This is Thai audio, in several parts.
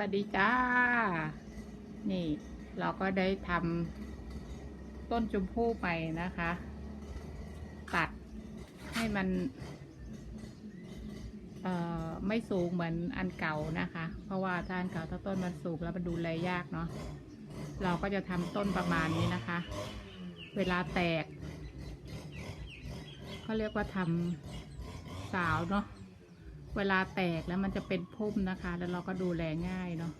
วัสดีจ้า นี่ เราก็ได้ทำต้นชมพู่ไปนะคะ ตัดให้มันเอ่อไม่สูงเหมือนอันเก่านะคะ เพราะว่าถ้าอันเก่าถ้าต้นมันสูงแล้วมันดูแลยากเนาะเราก็จะทำต้นประมาณนี้นะคะ เวลาแตกเขาเรียกว่าทำสาวเนาะ เวลาแตกแล้วมันจะเป็นพุ่มนะคะ แล้วเราก็ดูแลง่ายเนาะ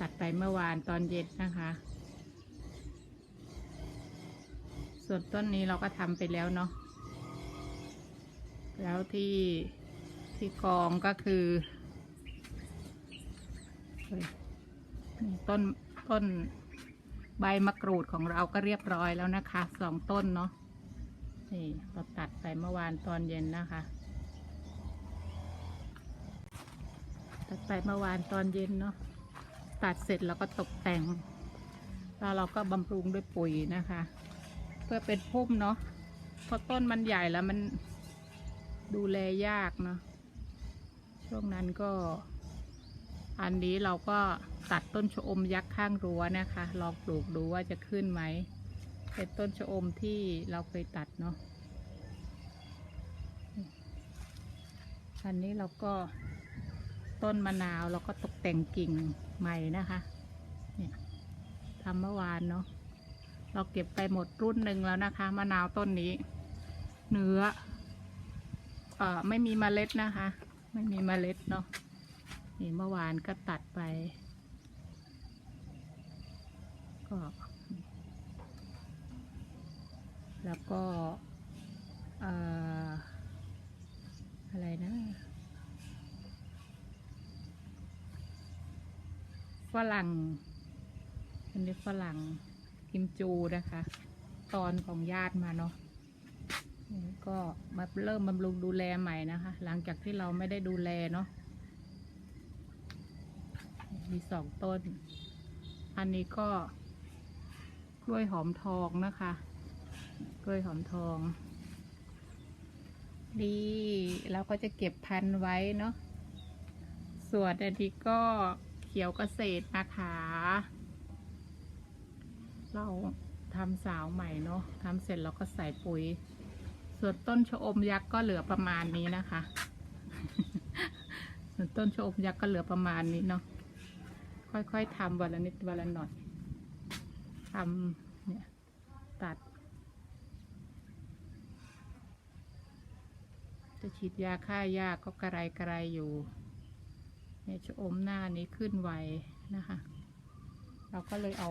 ตัดไปเมื่อวานตอนเย็นนะคะ ส่วนต้นนี้เราก็ทำไปแล้วเนาะแล้วที่ที่กองก็คือต้นต้นใบมะกรูดของเราก็เรียบร้อยแล้วนะคะสองต้นเนาะนี่เราตัดไปเมื่อวานตอนเย็นนะคะ ตัดไปเมื่อวานตอนเย็นเนาะตัดเสร็จแล้วก็ตกแต่ง แล้วเราก็บำรุงด้วยปุ๋ยนะคะ เพื่อเป็นพุ่มเนาะเพราะต้นมันใหญ่แล้วมันดูแลยากเนาะช่วงนั้นก็ อันนี้เราก็ตัดต้นชะอมยักษ์ข้างรั้วนะคะ ลองปลูกดูว่าจะขึ้นไหมเป็นต้นชะอมที่เราเคยตัดเนาะอันนี้เราก็ ต้นมะนาวเราก็ตกแต่งกิ่งใหม่นะคะ เนี่ยทำเมื่อวานเนาะเราเก็บไปหมดรุ่นหนึ่งแล้วนะคะมะนาวต้นนี้ เนื้อ เอ่อไม่มีเมล็ดนะคะ ไม่มีเมล็ดเนาะนี่เมื่อวานก็ตัดไป ก็ แล้วก็เอ่ออะไรนะ ฝ รั่งอันนี้ฝรั่งกิมจูนะคะ ตอนของญาติมาเนาะก็มาเริ่มบำรุงดูแลใหม่นะคะ หลังจากที่เราไม่ได้ดูแลเนาะมีสองต้น อันนี้ก็กล้วยหอมทองนะคะ กล้วยหอมทอง ดีเราก็จะเก็บพันไว้เนาะส่วนอันนี้ก็ เขียวเกษตรนะคะ เราทำสาวใหม่เนาะทำเสร็จเราก็ใส่ปุ๋ย ส่วนต้นชะอมยักษ์ก็เหลือประมาณนี้นะคะ ส่วนต้นชะอมยักษ์ก็เหลือประมาณนี้เนาะ ค่อยๆทำวันละนิดวันละหน่อยทำเนี่ยตัด จะฉีดยาฆ่าหญ้าก็กระไรกระไรอยู่ เนี่ยชะอมหน้านี้ขึ้นไวนะคะ เราก็เลยเอา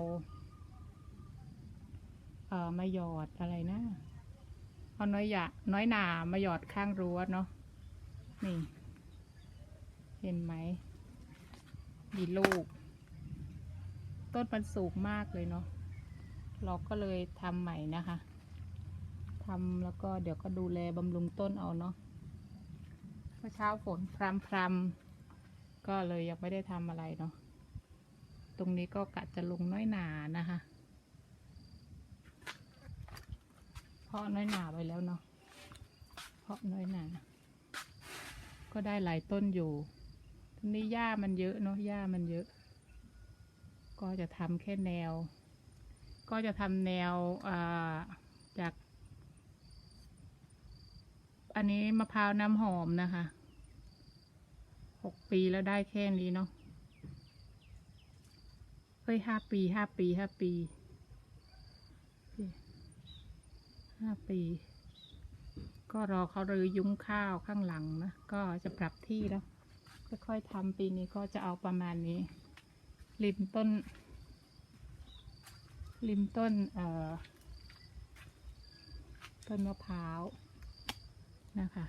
เอ่อมาหยอดอะไรนะเอาน้อยหยาน้อยหนามาหยอดข้างรั้วเนาะนี่ เห็นไหมมีลูก ต้นมันสูงมากเลยเนาะเราก็เลยทำใหม่นะคะทำแล้วก็เดี๋ยวก็ดูแลบำรุงต้นเอาเนาะเมื่อเช้าฝนพรำพรำ ก็เลยยังไม่ได้ทำอะไรเนาะ ตรงนี้ก็กะจะลงน้อยหนานะคะเพาะน้อยหนาไปแล้วเนาะเพาะน้อยหนา ก็ได้หลายต้นอยู่ตรงนี้หญ้ามันเยอะเนาะหญ้ามันเยอะ ก็จะทำแค่แนว ก็จะทำแนวจาก อันนี้มะพร้าวน้ำหอมนะคะ กปีแล้วได้แค่นี้เนาะเฮ้ยห้าปีห้าปีห้าปีห้าปี ก็รอเขารื้อยุ้งข้าวข้างหลังนะก็จะปรับที่แล้วค่อยๆทำปีนี้ก็จะเอาประมาณนี้ ริมต้น ริมต้นเอ่อต้นมะพร้าวนะคะ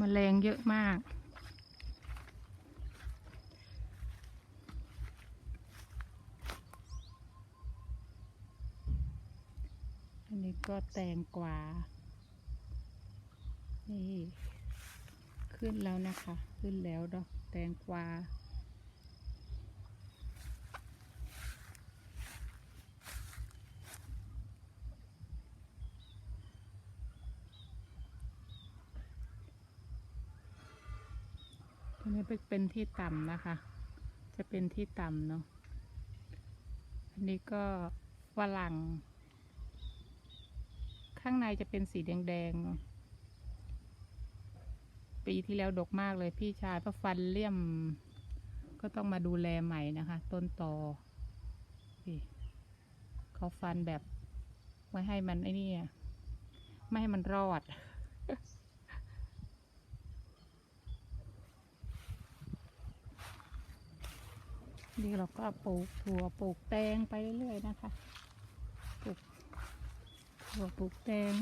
มแมลงเยอะมากอันนี้ก็แตงกวา นี่ ขึ้นแล้วนะคะ ขึ้นแล้วดอกแตงกวา นนี้เป็นที่ต่ำนะคะ จะเป็นที่ต่ำเนาะ อันนี้ก็ฝรั่ง ข้างในจะเป็นสีแดงๆเนาะ ปีที่แล้วดกมากเลยพี่ชายเพราะฟันเลี่ยม ก็ต้องมาดูแลใหม่นะคะ ต้นตอนี่เขาฟันแบบไม่ให้มันไอ้นี่ไม่ให้มันรอด นี่เราก็ปลูกถั่วปลูกแตงไปเรื่อยๆนะคะ ปลูกถั่วปลูกแตง